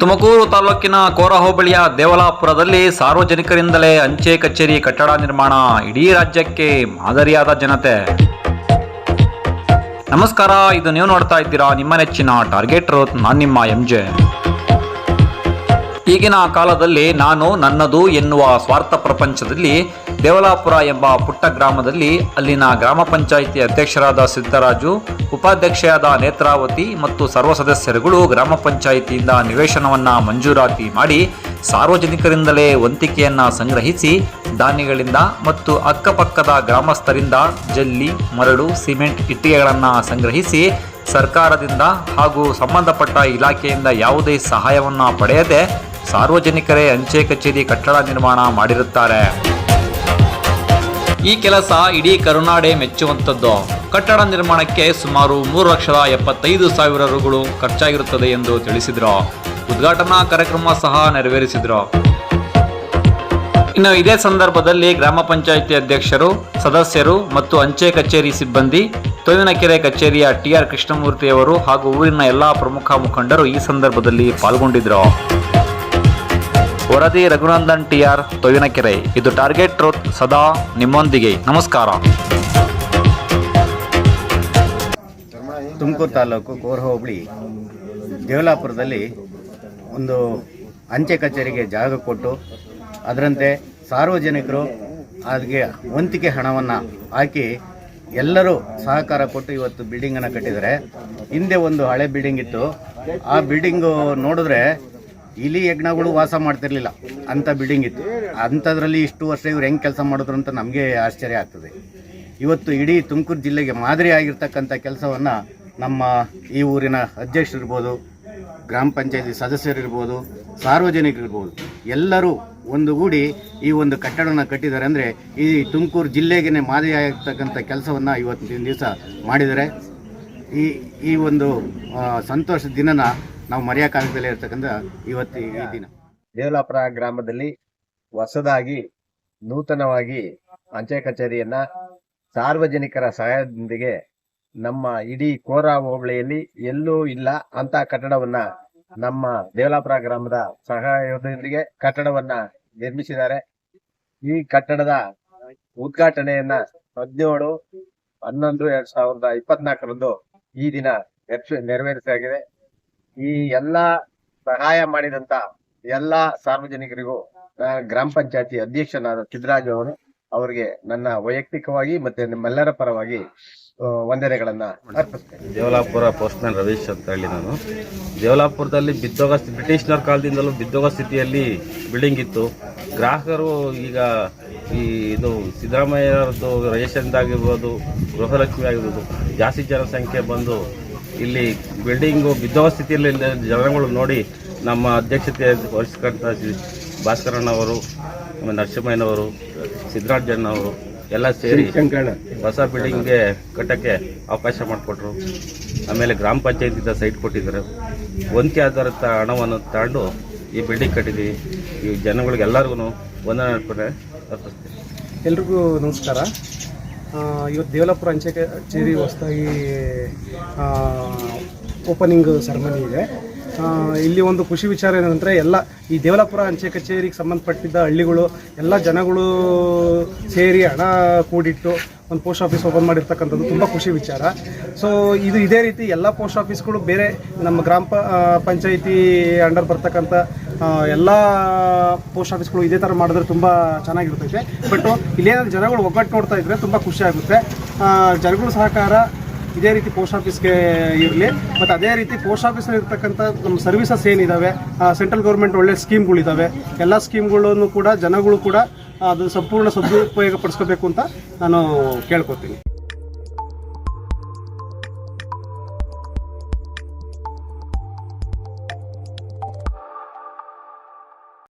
ತುಮಕೂರು ತಾಲೂಕಿನ ಕೋರ ಹೋಬಳಿಯ ದೇವಲಾಪುರದಲ್ಲಿ ಸಾರ್ವಜನಿಕರಿಂದಲೇ ಅಂಚೆ ಕಚೇರಿ ಕಟ್ಟಡ ನಿರ್ಮಾಣ ಇಡೀ ರಾಜ್ಯಕ್ಕೆ ಮಾದರಿಯಾದ ಜನತೆ. ನಮಸ್ಕಾರ, ಇದು ನೀವು ನೋಡ್ತಾ ಇದ್ದೀರಾ ನಿಮ್ಮ ನೆಚ್ಚಿನ ಟಾರ್ಗೆಟ್ ರೋತ್ ನಾನು ನಿಮ್ಮ ಎಂಜೆ. ಈಗಿನ ಕಾಲದಲ್ಲಿ ನಾನು ನನ್ನದು ಎನ್ನುವ ಸ್ವಾರ್ಥ ಪ್ರಪಂಚದಲ್ಲಿ ದೇವಲಾಪುರ ಎಂಬ ಪುಟ್ಟ ಗ್ರಾಮದಲ್ಲಿ ಅಲ್ಲಿನ ಗ್ರಾಮ ಪಂಚಾಯಿತಿ ಅಧ್ಯಕ್ಷರಾದ ಸಿದ್ದರಾಜು, ಉಪಾಧ್ಯಕ್ಷೆಯಾದ ನೇತ್ರಾವತಿ ಮತ್ತು ಸರ್ವ ಸದಸ್ಯರುಗಳು ಗ್ರಾಮ ಪಂಚಾಯಿತಿಯಿಂದ ನಿವೇಶನವನ್ನು ಮಂಜೂರಾತಿ ಮಾಡಿ ಸಾರ್ವಜನಿಕರಿಂದಲೇ ವಂತಿಕೆಯನ್ನು ಸಂಗ್ರಹಿಸಿ ದಾನಿಗಳಿಂದ ಮತ್ತು ಅಕ್ಕಪಕ್ಕದ ಗ್ರಾಮಸ್ಥರಿಂದ ಜಲ್ಲಿ, ಮರಳು, ಸಿಮೆಂಟ್ ಇಟ್ಟಿಗೆಗಳನ್ನು ಸಂಗ್ರಹಿಸಿ ಸರ್ಕಾರದಿಂದ ಹಾಗೂ ಸಂಬಂಧಪಟ್ಟ ಇಲಾಖೆಯಿಂದ ಯಾವುದೇ ಸಹಾಯವನ್ನು ಪಡೆಯದೆ ಸಾರ್ವಜನಿಕರೇ ಅಂಚೆ ಕಚೇರಿ ಕಟ್ಟಡ ನಿರ್ಮಾಣ ಮಾಡಿರುತ್ತಾರೆ. ಈ ಕೆಲಸ ಇಡೀ ಕರುನಾಡೆ ಮೆಚ್ಚುವಂಥದ್ದು. ಕಟ್ಟಡ ನಿರ್ಮಾಣಕ್ಕೆ ಸುಮಾರು ಮೂರು ಲಕ್ಷದ ಎಪ್ಪತ್ತೈದು ಸಾವಿರ ರುಗಳು ಖರ್ಚಾಗಿರುತ್ತದೆ ಎಂದು ತಿಳಿಸಿದರು. ಉದ್ಘಾಟನಾ ಕಾರ್ಯಕ್ರಮ ಸಹ ನೆರವೇರಿಸಿದರು. ಇನ್ನು ಇದೇ ಸಂದರ್ಭದಲ್ಲಿ ಗ್ರಾಮ ಪಂಚಾಯಿತಿ ಅಧ್ಯಕ್ಷರು, ಸದಸ್ಯರು ಮತ್ತು ಅಂಚೆ ಕಚೇರಿ ಸಿಬ್ಬಂದಿ, ತೋವಿನಕೆರೆ ಕಚೇರಿಯ ಟಿಆರ್ ಕೃಷ್ಣಮೂರ್ತಿಯವರು ಹಾಗೂ ಊರಿನ ಎಲ್ಲಾ ಪ್ರಮುಖ ಮುಖಂಡರು ಈ ಸಂದರ್ಭದಲ್ಲಿ ಪಾಲ್ಗೊಂಡಿದ್ದರು ವರದಿ ರಘುನಂದನ್ ಟಿಆರ್ ತೊವಿನಕೆರೆ ಇದು ಟಾರ್ಗೆಟ್ ಟ್ರೋತ್ ಸದಾ ನಿಮ್ಮೊಂದಿಗೆ. ನಮಸ್ಕಾರ. ತುಮಕೂರು ತಾಲೂಕು ಕೋರ ಹೋಬಳಿ ದೇವಲಾಪುರದಲ್ಲಿ ಒಂದು ಅಂಚೆ ಕಚೇರಿಗೆ ಜಾಗ ಕೊಟ್ಟು ಅದರಂತೆ ಸಾರ್ವಜನಿಕರು ಅದಕ್ಕೆ ವಂತಿಕೆ ಹಣವನ್ನು ಹಾಕಿ ಎಲ್ಲರೂ ಸಹಕಾರ ಕೊಟ್ಟು ಇವತ್ತು ಬಿಲ್ಡಿಂಗನ್ನು ಕಟ್ಟಿದರೆ ಹಿಂದೆ ಒಂದು ಹಳೆ ಬಿಲ್ಡಿಂಗ್ ಇತ್ತು. ಆ ಬಿಲ್ಡಿಂಗು ನೋಡಿದ್ರೆ ಇಲಿ ಯಜ್ಞಗಳು ವಾಸ ಮಾಡ್ತಿರ್ಲಿಲ್ಲ. ಅಂಥ ಬಿಲ್ಡಿಂಗ್ ಇತ್ತು. ಅಂಥದ್ರಲ್ಲಿ ಇಷ್ಟು ವರ್ಷ ಇವ್ರು ಹೆಂಗೆ ಕೆಲಸ ಮಾಡಿದ್ರು ಅಂತ ನಮಗೆ ಆಶ್ಚರ್ಯ ಆಗ್ತದೆ. ಇವತ್ತು ಇಡೀ ತುಮಕೂರು ಜಿಲ್ಲೆಗೆ ಮಾದರಿ ಆಗಿರ್ತಕ್ಕಂಥ ಕೆಲಸವನ್ನು ನಮ್ಮ ಈ ಊರಿನ ಅಧ್ಯಕ್ಷರಿರ್ಬೋದು, ಗ್ರಾಮ ಪಂಚಾಯತಿ ಸದಸ್ಯರಿರ್ಬೋದು, ಸಾರ್ವಜನಿಕರಿರ್ಬೋದು, ಎಲ್ಲರೂ ಒಂದುಗೂಡಿ ಈ ಒಂದು ಕಟ್ಟಡವನ್ನು ಕಟ್ಟಿದ್ದಾರೆ ಅಂದರೆ ಈ ತುಮಕೂರು ಜಿಲ್ಲೆಗೇ ಮಾದರಿ ಆಗಿರ್ತಕ್ಕಂಥ ಕೆಲಸವನ್ನು ಇವತ್ತಿನ ದಿವಸ ಮಾಡಿದ್ದಾರೆ. ಈ ಈ ಒಂದು ಸಂತೋಷದ ದಿನನ ನಾವು ಮರೆಯೋಕ್ಕಾಗದಲ್ಲೇ ಇರ್ತಕ್ಕಂಥ ಇವತ್ತು ಈ ದಿನ. ದೇವಲಾಪುರ ಗ್ರಾಮದಲ್ಲಿ ಹೊಸದಾಗಿ ನೂತನವಾಗಿ ಅಂಚೆ ಕಚೇರಿಯನ್ನ ಸಾರ್ವಜನಿಕರ ಸಹಾಯದೊಂದಿಗೆ ನಮ್ಮ ಇಡೀ ಕೋರಾ ಹೋಬಳಿಯಲ್ಲಿ ಎಲ್ಲೂ ಇಲ್ಲ ಅಂತ ಕಟ್ಟಡವನ್ನ ನಮ್ಮ ದೇವಲಾಪುರ ಗ್ರಾಮದ ಸಹಾಯದೊಂದಿಗೆ ಕಟ್ಟಡವನ್ನ ನಿರ್ಮಿಸಿದ್ದಾರೆ. ಈ ಕಟ್ಟಡದ ಉದ್ಘಾಟನೆಯನ್ನ ಹದಿನೇಳು, ಹನ್ನೊಂದು, ಎರಡ್ ಸಾವಿರದ ಇಪ್ಪತ್ನಾಲ್ಕರಂದು ಈ ದಿನ ನೆರವೇರಿಸ- ನೆರವೇರಿಸಲಾಗಿದೆ. ಈ ಎಲ್ಲಾ ಸಹಾಯ ಮಾಡಿದಂತ ಎಲ್ಲಾ ಸಾರ್ವಜನಿಕರಿಗೂ ಗ್ರಾಮ ಪಂಚಾಯತಿ ಅಧ್ಯಕ್ಷನಾದ ಸಿದ್ದರಾಜು ಅವರು ಅವರಿಗೆ ನನ್ನ ವೈಯಕ್ತಿಕವಾಗಿ ಮತ್ತೆ ನಿಮ್ಮೆಲ್ಲರ ಪರವಾಗಿ ವಂದನೆಗಳನ್ನ ಅರ್ಪಿಸ್ತೇನೆ. ದೇವಲಾಪುರ ಪೋಸ್ಟ್ಮ್ಯಾನ್ ರವೀಶ್ ಅಂತ ಹೇಳಿ ನಾನು. ದೇವಲಾಪುರದಲ್ಲಿ ಬಿದ್ದೋಗ ಬ್ರಿಟಿಷ್ನವ್ರ ಕಾಲದಿಂದಲೂ ಬಿದ್ದೋಗ ಸ್ಥಿತಿಯಲ್ಲಿ ಬಿಲ್ಡಿಂಗ್ ಇತ್ತು. ಗ್ರಾಹಕರು ಈಗ ಈ ಇದು ಸಿದ್ದರಾಮಯ್ಯರದ್ದು ರೇಷನ್ದಾಗಿರ್ಬೋದು ಗೃಹಲಕ್ಷ್ಮಿ ಆಗಿರ್ಬೋದು, ಜಾಸ್ತಿ ಜನಸಂಖ್ಯೆ ಬಂದು ಇಲ್ಲಿ ಬಿಲ್ಡಿಂಗು ಬಿದ್ದೋ ಸ್ಥಿತಿಯಲ್ಲಿ ಜನಗಳು ನೋಡಿ ನಮ್ಮ ಅಧ್ಯಕ್ಷತೆ ವಹಿಸ್ಕೊಂತ ಭಾಸ್ಕರಣ್ಣವರು ಆಮೇಲೆ ನರಸಿಂಹಯ್ಯನವರು ಸಿದ್ದರಾಜಣ್ಣವರು ಎಲ್ಲ ಸೇರಿ ಹೊಸ ಬಿಲ್ಡಿಂಗ್ಗೆ ಕಟ್ಟೋಕ್ಕೆ ಅವಕಾಶ ಮಾಡಿಕೊಟ್ರು. ಆಮೇಲೆ ಗ್ರಾಮ ಪಂಚಾಯತಿಂದ ಸೈಟ್ ಕೊಟ್ಟಿದ್ದಾರೆ. ವಂತಿ ಆಧಾರಿತ ಹಣವನ್ನು ತಗೊಂಡು ಈ ಬಿಲ್ಡಿಂಗ್ ಕಟ್ಟಿದ್ದೀವಿ ಈ ಜನಗಳಿಗೆಲ್ಲರಿಗೂ ವಂದನೆ ಅರ್ಪಣೆ ಅರ್ಪಿಸ್ತೀನಿ. ಎಲ್ರಿಗೂ ನಮಸ್ಕಾರ. ಇವತ್ತು ದೇವಲಾಪುರ ಅಂಚೆ ಕಚೇರಿ ಹೊಸದಾಗಿ ಓಪನಿಂಗ್ ಸೆರೆಮನಿ ಇದೆ. ಇಲ್ಲಿ ಒಂದು ಖುಷಿ ವಿಚಾರ ಏನಂದರೆ ಎಲ್ಲ ಈ ದೇವಲಾಪುರ ಅಂಚೆ ಕಚೇರಿಗೆ ಸಂಬಂಧಪಟ್ಟಿದ್ದ ಹಳ್ಳಿಗಳು, ಎಲ್ಲ ಜನಗಳು ಸೇರಿ ಹಣ ಕೂಡಿಟ್ಟು ಒಂದು ಪೋಸ್ಟ್ ಆಫೀಸ್ ಓಪನ್ ಮಾಡಿರ್ತಕ್ಕಂಥದ್ದು ತುಂಬ ಖುಷಿ ವಿಚಾರ. ಸೊ ಇದು ಇದೇ ರೀತಿ ಎಲ್ಲ ಪೋಸ್ಟ್ ಆಫೀಸ್ಗಳು ಬೇರೆ ನಮ್ಮ ಗ್ರಾಮ ಪಂಚಾಯಿತಿ ಅಂಡರ್ ಬರ್ತಕ್ಕಂಥ ಎಲ್ಲ ಪೋಸ್ಟ್ ಆಫೀಸ್ಗಳು ಇದೇ ಥರ ಮಾಡಿದ್ರೆ ತುಂಬ ಚೆನ್ನಾಗಿರ್ತೈತೆ. ಬಟ್ ಇಲ್ಲೇನಾದ್ರು ಜನಗಳು ಒಗ್ಗಟ್ಟು ನೋಡ್ತಾ ಇದ್ರೆ ತುಂಬ ಖುಷಿ ಆಗುತ್ತೆ. ಜನಗಳ ಸಹಕಾರ ಇದೇ ರೀತಿ ಪೋಸ್ಟ್ ಆಫೀಸ್ಗೆ ಇರಲಿ. ಮತ್ತು ಅದೇ ರೀತಿ ಪೋಸ್ಟ್ ಆಫೀಸಲ್ಲಿ ಇರ್ತಕ್ಕಂಥ ನಮ್ಮ ಸರ್ವಿಸಸ್ ಏನಿದ್ದಾವೆ ಸೆಂಟ್ರಲ್ ಗೌರ್ಮೆಂಟ್ ಒಳ್ಳೆ ಸ್ಕೀಮ್ಗಳಿದ್ದಾವೆ ಎಲ್ಲ ಸ್ಕೀಮ್ಗಳನ್ನು ಕೂಡ ಜನಗಳು ಕೂಡ ಅದು ಸಂಪೂರ್ಣ ಸದುಪಯೋಗ ಪಡಿಸ್ಕೋಬೇಕು ಅಂತ ನಾನು ಕೇಳ್ಕೊತೀನಿ.